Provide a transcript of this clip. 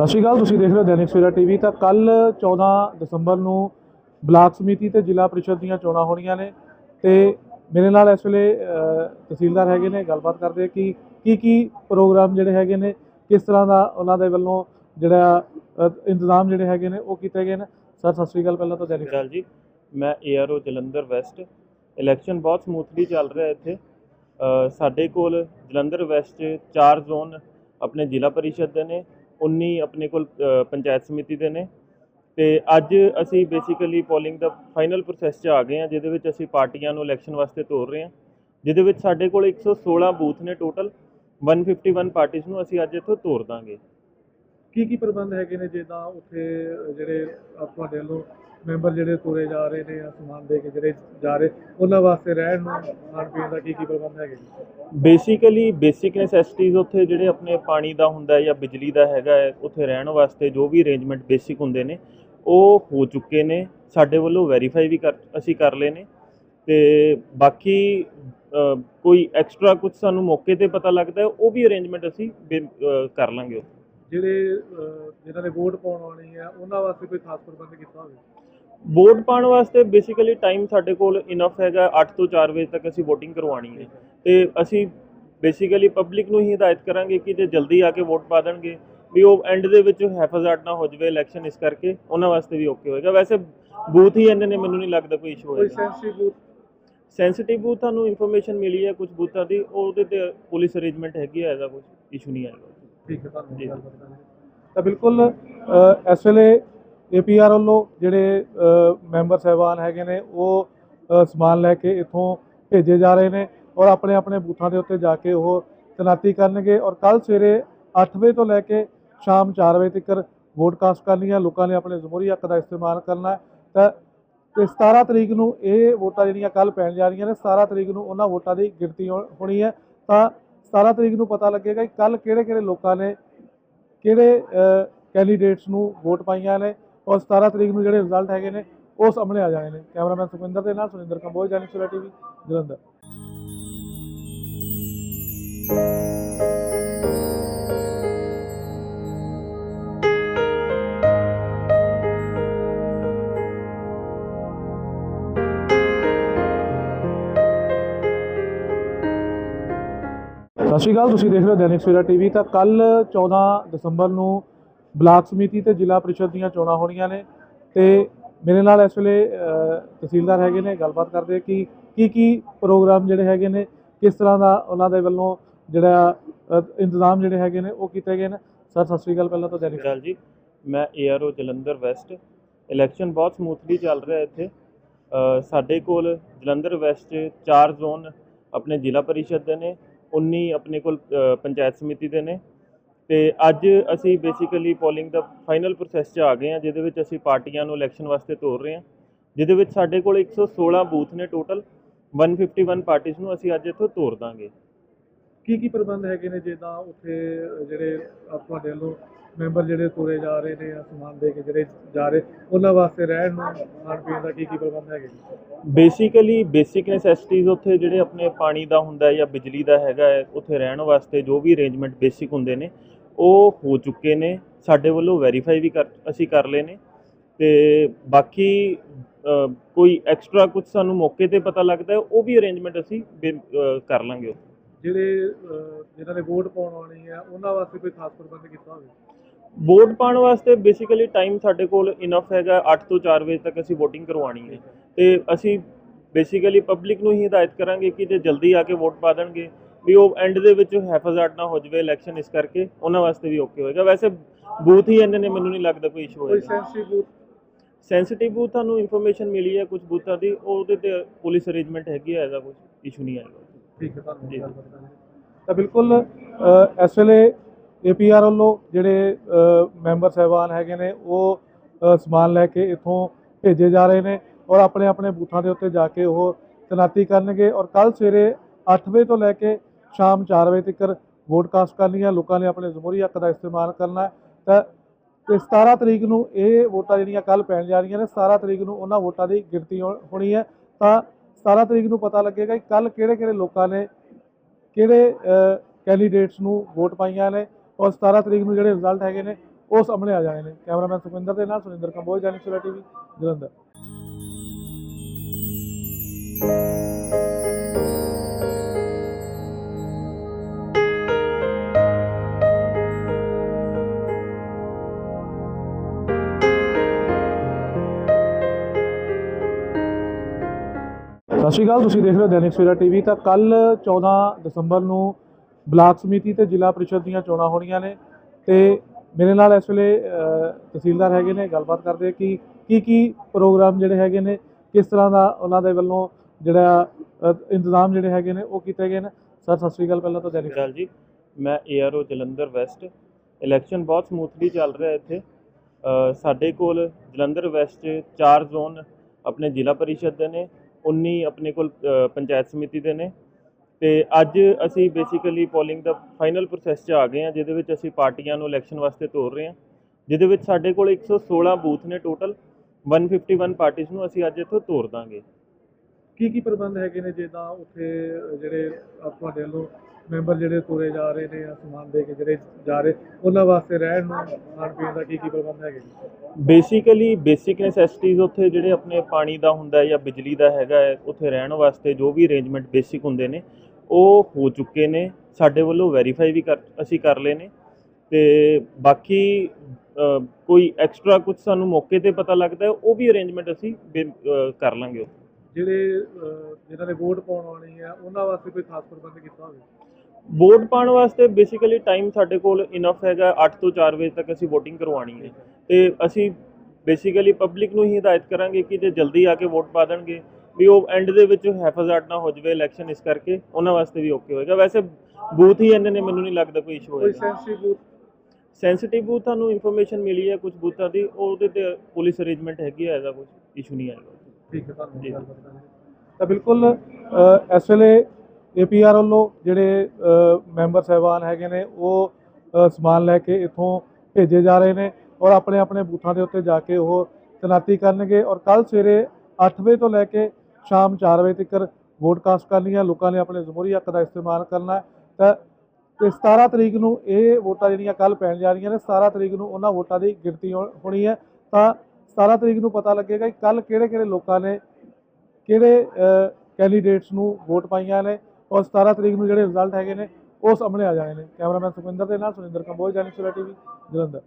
ਸਤਿ ਸ਼੍ਰੀ ਅਕਾਲ, ਤੁਸੀਂ ਦੇਖ ਰਹੇ ਹੋ ਦੈਨਿਕ ਸਵੇਰਾ ਟੀਵੀ। ਤਾਂ ਕੱਲ 14 ਦਸੰਬਰ ਨੂੰ ਬਲਾਕ ਸਮਿਤੀ ਤੇ ਜ਼ਿਲ੍ਹਾ ਪ੍ਰੀਸ਼ਦ ਦੀਆਂ ਚੋਣਾਂ ਹੋਣੀਆਂ ਨੇ ਤੇ ਮੇਰੇ ਨਾਲ ਇਸ ਵੇਲੇ ਤਹਿਸੀਲਦਾਰ ਹੈਗੇ ਨੇ, ਗੱਲਬਾਤ ਕਰਦੇ ਕਿ ਕੀ ਕੀ ਪ੍ਰੋਗਰਾਮ ਜਿਹੜੇ ਹੈਗੇ ਨੇ, ਕਿਸ ਤਰ੍ਹਾਂ ਦਾ ਉਹਨਾਂ ਦੇ ਵੱਲੋਂ ਜਿਹੜਾ ਇੰਤਜ਼ਾਮ ਜਿਹੜੇ ਹੈਗੇ ਨੇ, ਉਹ ਕੀਤੇ ਗਏ ਨੇ। ਸਰ, ਸਤਿ ਸ਼੍ਰੀ ਅਕਾਲ ਪਹਿਲਾਂ ਤਾਂ ਦੈਨਿਕ ਗੱਲ ਜੀ। ਮੈਂ ਏਆਰਓ ਜਲੰਧਰ ਵੈਸਟ। ਇਲੈਕਸ਼ਨ ਬਹੁਤ ਸਮੂਥਲੀ ਚੱਲ ਰਿਹਾ ਇੱਥੇ। ਸਾਡੇ ਕੋਲ ਜਲੰਧਰ ਵੈਸਟ 'ਚ ਚਾਰ ਜ਼ੋਨ ਆਪਣੇ ਜ਼ਿਲ੍ਹਾ ਪਰਿਸ਼ਦ ਦੇ ਨੇ। 19 ਆਪਣੇ ਕੋਲ ਪੰਚਾਇਤ ਸਮਿਤੀ ਦੇ ਨੇ। ਤੇ ਅੱਜ ਅਸੀਂ ਬੇਸਿਕਲੀ ਪੋਲਿੰਗ ਦਾ ਫਾਈਨਲ ਪ੍ਰੋਸੈਸ 'ਚ ਆ ਗਏ ਹਾਂ, ਜਿਹਦੇ ਵਿੱਚ ਅਸੀਂ ਪਾਰਟੀਆਂ ਨੂੰ ਇਲੈਕਸ਼ਨ ਵਾਸਤੇ ਤੋਰ ਰਹੇ ਹਾਂ। ਜਿਹਦੇ ਵਿੱਚ ਸਾਡੇ ਕੋਲ 116 ਬੂਥ ਨੇ ਟੋਟਲ 151 ਪਾਰਟੀਆਂ ਨੂੰ ਅਸੀਂ ਅੱਜ ਇੱਥੋਂ ਤੋਰ ਦਾਂਗੇ। ਕੀ ਕੀ ਪ੍ਰਬੰਧ ਹੈਗੇ ਨੇ ਜਿੱਦਾਂ ਉੱਥੇ ਜਿਹੜੇ ਤੁਹਾਡੇ ਵੱਲੋਂ ਮੈਂਬਰ ਜਿਹੜੇ ਤੁਰੇ ਜਾ ਰਹੇ ਨੇ ਜਾਂ ਸਮਾਨ ਦੇ ਕੇ ਜਿਹੜੇ ਜਾ ਰਹੇ ਉਹਨਾਂ ਵਾਸਤੇ ਰਹਿਣ ਨੂੰ ਖਾਣ ਪੀਣ ਦਾ ਕੀ ਕੀ ਪ੍ਰਬੰਧ ਹੈਗੇ ਬੇਸਿਕਲੀ ਬੇਸਿਕ ਨੈਸੈਸਿਟੀਜ਼ ਉੱਥੇ ਜਿਹੜੇ ਆਪਣੇ ਪਾਣੀ ਦਾ ਹੁੰਦਾ ਹੈ ਜਾਂ ਬਿਜਲੀ ਦਾ ਹੈਗਾ ਹੈ ਉੱਥੇ ਰਹਿਣ ਵਾਸਤੇ ਜੋ ਵੀ ਅਰੇਂਜਮੈਂਟ ਬੇਸਿਕ ਹੁੰਦੇ ਨੇ ਉਹ ਹੋ ਚੁੱਕੇ ਨੇ। ਸਾਡੇ ਵੱਲੋਂ ਵੈਰੀਫਾਈ ਵੀ ਕਰ ਅਸੀਂ ਕਰ ਲਏ ਨੇ। ਤੇ ਬਾਕੀ ਕੋਈ ਐਕਸਟਰਾ ਕੁਝ ਸਾਨੂੰ ਮੌਕੇ ਤੇ ਪਤਾ ਲੱਗਦਾ ਉਹ ਵੀ ਅਰੇਂਜਮੈਂਟ ਅਸੀਂ ਕਰ ਲਾਂਗੇ ਜਿਹੜੇ ਜਿਨ੍ਹਾਂ ਨੇ ਵੋਟ ਪਾਉਣ ਆਉਣੀ ਹੈ ਉਹਨਾਂ ਵਾਸਤੇ ਕੋਈ ਖਾਸ ਪ੍ਰਬੰਧ ਕੀਤਾ ਹੋਵੇ? ਵੋਟ ਪਾਉਣ ਵਾਸਤੇ ਬੇਸਿਕਲੀ ਟਾਈਮ ਸਾਡੇ ਕੋਲ ਇਨਫ ਹੈਗਾ 8 ਤੋਂ 4 ਵਜੇ ਤੱਕ ਅਸੀਂ VOTING ਕਰਵਾਉਣੀ ਹੈ। ਤੇ ਅਸੀਂ ਬੇਸਿਕਲੀ ਪਬਲਿਕ ਨੂੰ ਹੀ ਹਦਾਇਤ ਕਰਾਂਗੇ ਕਿ ਜੇ ਜਲਦੀ ਆ ਕੇ ਵੋਟ ਪਾ ਦੇਣਗੇ ਵੀ ਉਹ ਐਂਡ ਦੇ ਵਿੱਚ ਹੈਫਾਜ਼ਤ ਨਾ ਹੋ ਜਾਵੇ ਇਲੈਕਸ਼ਨ ਇਸ ਕਰਕੇ ਉਹਨਾਂ ਵਾਸਤੇ ਵੀ ਓਕੇ ਹੋਏਗਾ। ਵੈਸੇ ਬੂਥ ਹੀ ਇੰਨੇ ਨੇ ਮੈਨੂੰ ਨਹੀਂ ਲੱਗਦਾ ਕੋਈ ਇਸ਼ੂ ਕੋਈ ਹੋਏਗਾ ਸੈਂਸਿਟਿਵ ਬੂਥ ਤੁਹਾਨੂੰ ਇਨਫੋਰਮੇਸ਼ਨ ਮਿਲੀ ਹੈ ਕੁਝ ਬੂਥਾਂ ਦੀ ਉਹਦੇ ਤੇ ਪੁਲਿਸ ਅਰੇਂਜਮੈਂਟ ਹੈਗੀ ਹੈ ਐਸਾ ਕੁਝ ਇਸ਼ੂ ਨਹੀਂ ਆਏਗਾ ਠੀਕ ਹੈ ਤੁਹਾਨੂੰ। ਤਾਂ ਬਿਲਕੁਲ ਇਸ ਵੇਲੇ ਏਪੀਆਰ ਵੱਲੋਂ ਜਿਹੜੇ ਮੈਂਬਰ ਸਹਿਬਾਨ ਹੈਗੇ ਨੇ, ਉਹ ਸਮਾਨ ਲੈ ਕੇ ਇੱਥੋਂ ਭੇਜੇ ਜਾ ਰਹੇ ਨੇ ਔਰ ਆਪਣੇ ਆਪਣੇ ਬੂਥਾਂ ਦੇ ਉੱਤੇ ਜਾ ਕੇ ਉਹ ਤੈਨਾਤੀ ਕਰਨਗੇ ਔਰ ਕੱਲ ਸਵੇਰੇ 8 ਵਜੇ ਤੋਂ ਲੈ ਕੇ ਸ਼ਾਮ 4 ਵਜੇ ਤੱਕ ਵੋਟ ਕਾਸਟ ਕਰਨੀ ਹੈ ਲੋਕਾਂ ਨੇ ਆਪਣੇ ਜਮਹੂਰੀ ਹੱਕ ਦਾ ਇਸਤੇਮਾਲ ਕਰਨਾ ਤਾਂ ਤੇ 17 ਤਰੀਕ ਨੂੰ ਇਹ ਵੋਟਾਂ ਜਿਹੜੀਆਂ ਕੱਲ ਪੈਣ ਜਾ ਰਹੀਆਂ ਨੇ 17 ਤਰੀਕ ਨੂੰ ਉਹਨਾਂ ਵੋਟਾਂ ਦੀ ਗਿਣਤੀ ਹੋ- ਹੋਣੀ ਹੈ। ਤਾਂ 17 ਤਰੀਕ ਨੂੰ ਪਤਾ ਲੱਗੇਗਾ ਕਿ ਕੱਲ ਕਿਹੜੇ ਕਿਹੜੇ ਲੋਕਾਂ ਨੇ ਕਿਹੜੇ ਕੈਂਡੀਡੇਟਸ ਨੂੰ ਵੋਟ ਪਾਈਆਂ ਨੇ। ਔਰ 17 ਤਰੀਕ ਨੂੰ ਜਿਹੜੇ ਰਿਜ਼ਲਟ ਹੈਗੇ ਨੇ, ਉਹ ਸਾਹਮਣੇ ਆ ਜਾਣੇ ਨੇ। ਕੈਮਰਾਮੈਨ ਸੁਖਵਿੰਦਰ ਦੇ ਨਾਲ, ਸੁਰਿੰਦਰ ਕੰਬੋਜ ਜੈਨਿਕ ਸਵੇਰਾ ਟੀਵੀ ਜਲੰਧਰ। ਸਤਿ ਸ਼੍ਰੀ ਅਕਾਲ, ਤੁਸੀਂ ਦੇਖ ਰਹੇ ਹੋ ਦੈਨਿਕ ਸਵੇਰਾ ਟੀਵੀ ਤਾਂ ਕੱਲ 14 ਦਸੰਬਰ ਨੂੰ ਬਲਾਕ ਸਮਿਤੀ ਤੇ ਜ਼ਿਲ੍ਹਾ ਪ੍ਰੀਸ਼ਦ ਦੀਆਂ ਚੋਣਾਂ ਹੋਣੀਆਂ ਨੇ ਤੇ ਮੇਰੇ ਨਾਲ ਇਸ ਵੇਲੇ ਤਹਿਸੀਲਦਾਰ ਹੈਗੇ ਨੇ, ਗੱਲਬਾਤ ਕਰਦੇ ਕਿ ਕੀ ਕੀ ਪ੍ਰੋਗਰਾਮ ਜਿਹੜੇ ਹੈਗੇ ਨੇ, ਕਿਸ ਤਰ੍ਹਾਂ ਦਾ ਉਹਨਾਂ ਦੇ ਵੱਲੋਂ ਜਿਹੜਾ ਇੰਤਜ਼ਾਮ ਜਿਹੜੇ ਹੈਗੇ ਨੇ ਉਹ ਕੀਤੇ ਗਏ ਨੇ। ਸਰ, ਸਤਿ ਸ਼੍ਰੀ ਅਕਾਲ ਪਹਿਲਾਂ ਤਾਂ ਦੈਨਿਕ ਗੱਲ ਜੀ। ਮੈਂ ਏਆਰਓ ਜਲੰਧਰ ਵੈਸਟ। ਇਲੈਕਸ਼ਨ ਬਹੁਤ ਸਮੂਥਲੀ ਚੱਲ ਰਿਹਾ ਇੱਥੇ। ਸਾਡੇ ਕੋਲ ਜਲੰਧਰ ਵੈਸਟ 'ਚ ਚਾਰ ਜ਼ੋਨ ਆਪਣੇ ਜ਼ਿਲ੍ਹਾ ਪਰਿਸ਼ਦ ਦੇ ਨੇ 19 ਆਪਣੇ ਕੋਲ ਪੰਚਾਇਤ ਸਮਿਤੀ ਦੇ ਨੇ ਤੇ ਅੱਜ ਅਸੀਂ ਬੇਸਿਕਲੀ ਪੋਲਿੰਗ ਦਾ ਫਾਈਨਲ ਪ੍ਰੋਸੈਸ 'ਚ ਆ ਗਏ ਹਾਂ ਜਿਹਦੇ ਵਿੱਚ ਅਸੀਂ ਪਾਰਟੀਆਂ ਨੂੰ ਇਲੈਕਸ਼ਨ ਵਾਸਤੇ ਤੋਰ ਰਹੇ ਹਾਂ ਜਿਹਦੇ ਵਿੱਚ ਸਾਡੇ ਕੋਲ 116 ਬੂਥ ਨੇ ਟੋਟਲ 151 ਪਾਰਟੀਆਂ ਨੂੰ ਅਸੀਂ ਅੱਜ ਇੱਥੋਂ ਤੋਰ ਦਾਂਗੇ। ਕੀ ਕੀ ਪ੍ਰਬੰਧ ਹੈਗੇ ਨੇ ਜਿੱਦਾਂ ਉੱਥੇ ਜਿਹੜੇ ਤੁਹਾਡੇ ਵੱਲੋਂ ਮੈਂਬਰ ਜਿਹੜੇ ਤੁਰੇ ਜਾ ਰਹੇ ਨੇ ਜਾਂ ਸਮਾਨ ਦੇ ਕੇ ਜਿਹੜੇ ਜਾ ਰਹੇ ਉਹਨਾਂ ਵਾਸਤੇ ਰਹਿਣ ਨੂੰ ਖਾਣ ਪੀਣ ਦਾ ਕੀ ਕੀ ਪ੍ਰਬੰਧ ਹੈਗੇ ਬੇਸਿਕਲੀ ਬੇਸਿਕ ਨੈਸੈਸਿਟੀਜ਼ ਉੱਥੇ ਜਿਹੜੇ ਆਪਣੇ ਪਾਣੀ ਦਾ ਹੁੰਦਾ ਜਾਂ ਬਿਜਲੀ ਦਾ ਹੈਗਾ ਹੈ ਉੱਥੇ ਰਹਿਣ ਵਾਸਤੇ ਜੋ ਵੀ ਅਰੇਂਜਮੈਂਟ ਬੇਸਿਕ ਹੁੰਦੇ ਨੇ ਉਹ ਹੋ ਚੁੱਕੇ ਨੇ ਸਾਡੇ ਵੱਲੋਂ ਵੈਰੀਫਾਈ ਵੀ ਕਰ ਅਸੀਂ ਕਰ ਲਏ ਨੇ ਤੇ ਬਾਕੀ ਕੋਈ ਐਕਸਟਰਾ ਕੁਝ ਸਾਨੂੰ ਮੌਕੇ ਤੇ ਪਤਾ ਲੱਗਦਾ ਉਹ ਵੀ ਅਰੇਂਜਮੈਂਟ ਅਸੀਂ ਕਰ ਲਾਂਗੇ ਜਿਹੜੇ ਜਿਨ੍ਹਾਂ ਨੇ ਵੋਟ ਪਾਉਣ ਆਉਣੀ ਹੈ ਉਹਨਾਂ ਵਾਸਤੇ ਕੋਈ ਖਾਸ ਪ੍ਰਬੰਧ ਕੀਤਾ ਹੋਵੇ? ਵੋਟ ਪਾਉਣ ਵਾਸਤੇ ਬੇਸਿਕਲੀ ਟਾਈਮ ਸਾਡੇ ਕੋਲ ਇਨਫ ਹੈਗਾ 8 ਤੋਂ 4 ਵਜੇ ਤੱਕ ਅਸੀਂ VOTING ਕਰਵਾਉਣੀ ਹੈ। ਤੇ ਅਸੀਂ ਬੇਸਿਕਲੀ ਪਬਲਿਕ ਨੂੰ ਹੀ ਹਦਾਇਤ ਕਰਾਂਗੇ ਕਿ ਜੇ ਜਲਦੀ ਆ ਕੇ ਵੋਟ ਪਾ ਦੇਣਗੇ ਵੀ ਉਹ ਐਂਡ ਦੇ ਵਿੱਚ ਹੈਫਾਜ਼ਤ ਨਾ ਹੋ ਜਾਵੇ ਇਲੈਕਸ਼ਨ ਇਸ ਕਰਕੇ ਉਹਨਾਂ ਵਾਸਤੇ ਵੀ ਓਕੇ ਹੋਏਗਾ। ਵੈਸੇ ਬੂਥ ਹੀ ਇੰਨੇ ਨੇ ਮੈਨੂੰ ਨਹੀਂ ਲੱਗਦਾ ਕੋਈ ਇਸ਼ੂ ਕੋਈ ਹੋਏਗਾ ਸੈਂਸਿਟਿਵ ਬੂਥ? ਸੈਂਸਿਟਿਵ ਬੂਥ ਤੁਹਾਨੂੰ ਇਨਫੋਰਮੇਸ਼ਨ ਮਿਲੀ ਹੈ ਕੁਝ ਬੂਥਾਂ ਦੀ ਉਹਦੇ ਤੇ ਪੁਲਿਸ ਅਰੇਂਜਮੈਂਟ ਹੈਗੀ ਹੈ ਐਸਾ ਕੁਝ ਇਸ਼ੂ ਨਹੀਂ ਆਏਗਾ ਠੀਕ ਹੈ ਤੁਹਾਨੂੰ ਜੀ। ਤਾਂ ਬਿਲਕੁਲ ਇਸ ਵੇਲੇ ਏਪੀਆਰ ਵੱਲੋਂ ਜਿਹੜੇ ਮੈਂਬਰ ਸਹਿਬਾਨ ਹੈਗੇ ਨੇ ਉਹ ਸਮਾਨ ਲੈ ਕੇ ਇੱਥੋਂ ਭੇਜੇ ਜਾ ਰਹੇ ਨੇ ਔਰ ਆਪਣੇ ਆਪਣੇ ਬੂਥਾਂ ਦੇ ਉੱਤੇ ਜਾ ਕੇ ਉਹ ਤੈਨਾਤੀ ਕਰਨਗੇ ਔਰ ਕੱਲ ਸਵੇਰੇ 8 ਵਜੇ ਤੋਂ ਲੈ ਕੇ ਸ਼ਾਮ 4 ਵਜੇ ਤੱਕ ਵੋਟ ਕਾਸਟ ਕਰਨੀ ਹੈ ਲੋਕਾਂ ਨੇ ਆਪਣੇ ਜ਼ਮੂਰੀ ਹੱਕ ਦਾ ਇਸਤੇਮਾਲ ਕਰਨਾ ਹੈ। ਤਾਂ ਤੇ 17 ਤਰੀਕ ਨੂੰ ਇਹ ਵੋਟਾਂ ਜਿਹੜੀਆਂ ਕੱਲ ਪੈਣ ਜਾ ਰਹੀਆਂ ਨੇ 17 ਤਰੀਕ ਨੂੰ ਉਹਨਾਂ ਵੋਟਾਂ ਦੀ ਗਿਣਤੀ ਹੋ- ਹੋਣੀ ਹੈ। ਤਾਂ 17 ਤਰੀਕ ਨੂੰ ਪਤਾ ਲੱਗੇਗਾ ਕਿ ਕੱਲ ਕਿਹੜੇ ਕਿਹੜੇ ਲੋਕਾਂ ਨੇ ਕਿਹੜੇ ਕੈਂਡੀਡੇਟਸ ਨੂੰ ਵੋਟ ਪਾਈਆਂ ਨੇ ਔਰ 17 ਤਰੀਕ ਨੂੰ ਜਿਹੜੇ ਰਿਜ਼ਲਟ ਹੈਗੇ ਨੇ, ਉਹ ਸਾਹਮਣੇ ਆ ਜਾਣੇ ਨੇ। ਕੈਮਰਾਮੈਨ ਸੁਖਿੰਦਰ ਦੇ ਨਾਲ ਸੁਰਿੰਦਰ ਕੰਬੋਜ ਜੈਨਿਕ ਸਵੇਰਾ ਟੀਵੀ, ਜਲੰਧਰ। ਸਤਿ ਸ਼੍ਰੀ ਅਕਾਲ, ਤੁਸੀਂ ਦੇਖ ਰਹੇ ਹੋ ਦੈਨਿਕ ਸਵੇਰਾ ਟੀਵੀ। ਤਾਂ ਕੱਲ 14 ਦਸੰਬਰ ਨੂੰ ਬਲਾਕ ਸਮਿਤੀ ਤੇ ਜ਼ਿਲ੍ਹਾ ਪ੍ਰੀਸ਼ਦ ਦੀਆਂ ਚੋਣਾਂ ਹੋਣੀਆਂ ਨੇ ਤੇ ਮੇਰੇ ਨਾਲ ਇਸ ਵੇਲੇ ਤਹਿਸੀਲਦਾਰ ਹੈਗੇ ਨੇ, ਗੱਲਬਾਤ ਕਰਦੇ ਕਿ ਕੀ ਕੀ ਪ੍ਰੋਗਰਾਮ ਜਿਹੜੇ ਹੈਗੇ ਨੇ, ਕਿਸ ਤਰ੍ਹਾਂ ਦਾ ਉਹਨਾਂ ਦੇ ਵੱਲੋਂ ਜਿਹੜਾ ਇੰਤਜ਼ਾਮ ਜਿਹੜੇ ਹੈਗੇ ਨੇ, ਉਹ ਕੀਤੇ ਗਏ ਨੇ। ਸਰ, ਸਤਿ ਸ਼੍ਰੀ ਅਕਾਲ ਪਹਿਲਾਂ ਤਾਂ ਦੈਨਿਕ। ਗੱਲ ਜੀ। ਮੈਂ ਏਆਰਓ ਜਲੰਧਰ ਵੈਸਟ। ਇਲੈਕਸ਼ਨ ਬਹੁਤ ਸਮੂਥਲੀ ਚੱਲ ਰਿਹਾ ਇੱਥੇ। ਸਾਡੇ ਕੋਲ ਜਲੰਧਰ ਵੈਸਟ 'ਚ ਚਾਰ ਜ਼ੋਨ ਆਪਣੇ ਜ਼ਿਲ੍ਹਾ ਪਰਿਸ਼ਦ ਦੇ ਨੇ। 19 ਆਪਣੇ ਕੋਲ ਪੰਚਾਇਤ ਸਮਿਤੀ ਦੇ ਨੇ। ਤੇ ਅੱਜ ਅਸੀਂ ਬੇਸਿਕਲੀ ਪੋਲਿੰਗ ਦਾ ਫਾਈਨਲ ਪ੍ਰੋਸੈਸ 'ਚ ਆ ਗਏ ਹਾਂ, ਜਿਹਦੇ ਵਿੱਚ ਅਸੀਂ ਪਾਰਟੀਆਂ ਨੂੰ ਇਲੈਕਸ਼ਨ ਵਾਸਤੇ ਤੋਰ ਰਹੇ ਹਾਂ। ਜਿਹਦੇ ਵਿੱਚ ਸਾਡੇ ਕੋਲ 116 ਬੂਥ ਨੇ ਟੋਟਲ 151 ਪਾਰਟੀਆਂ ਨੂੰ ਅਸੀਂ ਅੱਜ ਇੱਥੋਂ ਤੋਰ ਦਾਂਗੇ। ਕੀ ਕੀ ਪ੍ਰਬੰਧ ਹੈਗੇ ਨੇ ਜਿੱਦਾਂ ਉੱਥੇ ਜਿਹੜੇ ਤੁਹਾਡੇ ਵੱਲੋਂ ਮੈਂਬਰ ਜਿਹੜੇ ਤੁਰੇ ਜਾ ਰਹੇ ਨੇ ਜਾਂ ਸਮਾਨ ਦੇ ਕੇ ਜਿਹੜੇ ਜਾ ਰਹੇ, ਉਹਨਾਂ ਵਾਸਤੇ ਰਹਿਣ ਨੂੰ, ਖਾਣ ਪੀਣ ਦਾ ਕੀ ਕੀ ਪ੍ਰਬੰਧ ਹੈਗੇ ਬੇਸਿਕਲੀ ਬੇਸਿਕ ਨੈਸੈਸਿਟੀਜ਼ ਉੱਥੇ ਜਿਹੜੇ ਆਪਣੇ ਪਾਣੀ ਦਾ ਹੁੰਦਾ ਜਾਂ ਬਿਜਲੀ ਦਾ ਹੈਗਾ ਹੈ, ਉੱਥੇ ਰਹਿਣ ਵਾਸਤੇ ਜੋ ਵੀ ਅਰੇਂਜਮੈਂਟ ਬੇਸਿਕ ਹੁੰਦੇ ਨੇ, ਉਹ ਹੋ ਚੁੱਕੇ ਨੇ। ਸਾਡੇ ਵੱਲੋਂ ਵੈਰੀਫਾਈ ਵੀ ਕਰ, ਅਸੀਂ ਕਰ ਲਏ ਨੇ। ਤੇ ਬਾਕੀ ਕੋਈ ਐਕਸਟਰਾ ਕੁਝ ਸਾਨੂੰ ਮੌਕੇ ਤੇ ਪਤਾ ਲੱਗਦਾ ਉਹ ਵੀ ਅਰੇਂਜਮੈਂਟ ਅਸੀਂ ਬੇ- ਕਰ ਲਾਂਗੇ ਉੱਥੇ। ਜਿਹੜੇ ਜਿਨ੍ਹਾਂ ਨੇ ਵੋਟ ਪਾਉਣ ਆਉਣੀ ਹੈ ਉਹਨਾਂ ਵਾਸਤੇ ਕੋਈ ਖਾਸ ਪ੍ਰਬੰਧ ਕੀਤਾ ਹੋਵੇ? ਵੋਟ ਪਾਉਣ ਵਾਸਤੇ ਬੇਸਿਕਲੀ ਟਾਈਮ ਸਾਡੇ ਕੋਲ ਇਨਫ ਹੈਗਾ 8 ਤੋਂ 4 ਵਜੇ ਤੱਕ ਅਸੀਂ VOTING ਕਰਵਾਉਣੀ ਹੈ। ਤੇ ਅਸੀਂ ਬੇਸਿਕਲੀ ਪਬਲਿਕ ਨੂੰ ਹੀ ਹਦਾਇਤ ਕਰਾਂਗੇ ਕਿ ਜੇ ਜਲਦੀ ਆ ਕੇ ਵੋਟ ਪਾ ਦੇਣਗੇ ਵੀ ਉਹ ਐਂਡ ਦੇ ਵਿੱਚ ਹੈਫਾਜ਼ਾਰਡ ਨਾ ਹੋ ਜਾਵੇ ਇਲੈਕਸ਼ਨ ਇਸ ਕਰਕੇ ਉਹਨਾਂ ਵਾਸਤੇ ਵੀ ਓਕੇ ਹੋਏਗਾ। ਵੈਸੇ ਬੂਥ ਹੀ ਇੰਨੇ ਨੇ ਮੈਨੂੰ ਨਹੀਂ ਲੱਗਦਾ ਕੋਈ ਇਸ਼ੂ ਕੋਈ ਹੋਏਗਾ। Sensitive booth? ਸੈਂਸਿਟਿਵ ਬੂਥ ਤੁਹਾਨੂੰ ਇਨਫੋਰਮੇਸ਼ਨ ਮਿਲੀ ਹੈ ਕੁਝ ਬੂਥਾਂ ਦੀ ਉਹਦੇ ਤੇ ਪੁਲਿਸ ਅਰੇਂਜਮੈਂਟ ਹੈਗੀ ਹੈ ਐਸਾ ਕੁਝ ਇਸ਼ੂ ਨਹੀਂ ਆਏਗਾ ਠੀਕ ਹੈ ਤੁਹਾਨੂੰ। ਤਾਂ ਬਿਲਕੁਲ ਇਸ ਵੇਲੇ ਏਪੀਆਰ ਵੱਲੋਂ ਜਿਹੜੇ ਮੈਂਬਰ ਸਹਿਬਾਨ ਹੈਗੇ ਨੇ ਉਹ ਸਮਾਨ ਲੈ ਕੇ ਇੱਥੋਂ ਭੇਜੇ ਜਾ ਰਹੇ ਨੇ ਔਰ ਆਪਣੇ ਆਪਣੇ ਬੂਥਾਂ ਦੇ ਉੱਤੇ ਜਾ ਕੇ ਉਹ ਤਨਾਤੀ ਕਰਨਗੇ ਔਰ ਕੱਲ ਸਵੇਰੇ 8 ਵਜੇ ਤੋਂ ਲੈ ਕੇ ਸ਼ਾਮ 4 ਵਜੇ ਤੱਕ ਵੋਟ ਕਾਸਟ ਕਰਨੀ ਹੈ ਲੋਕਾਂ ਨੇ ਆਪਣੇ ਜਮਹੂਰੀ ਹੱਕ ਦਾ ਇਸਤੇਮਾਲ ਕਰਨਾ ਹੈ। ਤਾਂ ਤੇ 17 ਤਰੀਕ ਨੂੰ ਇਹ ਵੋਟਾਂ ਜਿਹੜੀਆਂ ਕੱਲ ਪੈਣ ਜਾ ਰਹੀਆਂ ਨੇ 17 ਤਰੀਕ ਨੂੰ ਉਹਨਾਂ ਵੋਟਾਂ ਦੀ ਗਿਣਤੀ ਹੋਣੀ ਹੈ। ਤਾਂ 17 ਤਰੀਕ ਨੂੰ ਪਤਾ ਲੱਗੇਗਾ ਕਿ ਕੱਲ ਕਿਹੜੇ ਕਿਹੜੇ ਲੋਕਾਂ ਨੇ ਕਿਹੜੇ ਕੈਂਡੀਡੇਟਸ ਨੂੰ ਵੋਟ ਪਾਈਆਂ ਨੇ ਔਰ 17 ਤਰੀਕ ਨੂੰ ਜਿਹੜੇ ਰਿਜ਼ਲਟ ਹੈਗੇ ਨੇ ਉਹ ਸਾਹਮਣੇ ਆ ਜਾਣੇ ਨੇ। ਕੈਮਰਾਮੈਨ ਸੁਖਵਿੰਦਰ ਦੇ ਨਾਲ ਸੁਰਿੰਦਰ ਕੰਬੋਜ ਜੈਨਿਕ ਸਵੇਰਾ ਟੀਵੀ, ਜਲੰਧਰ।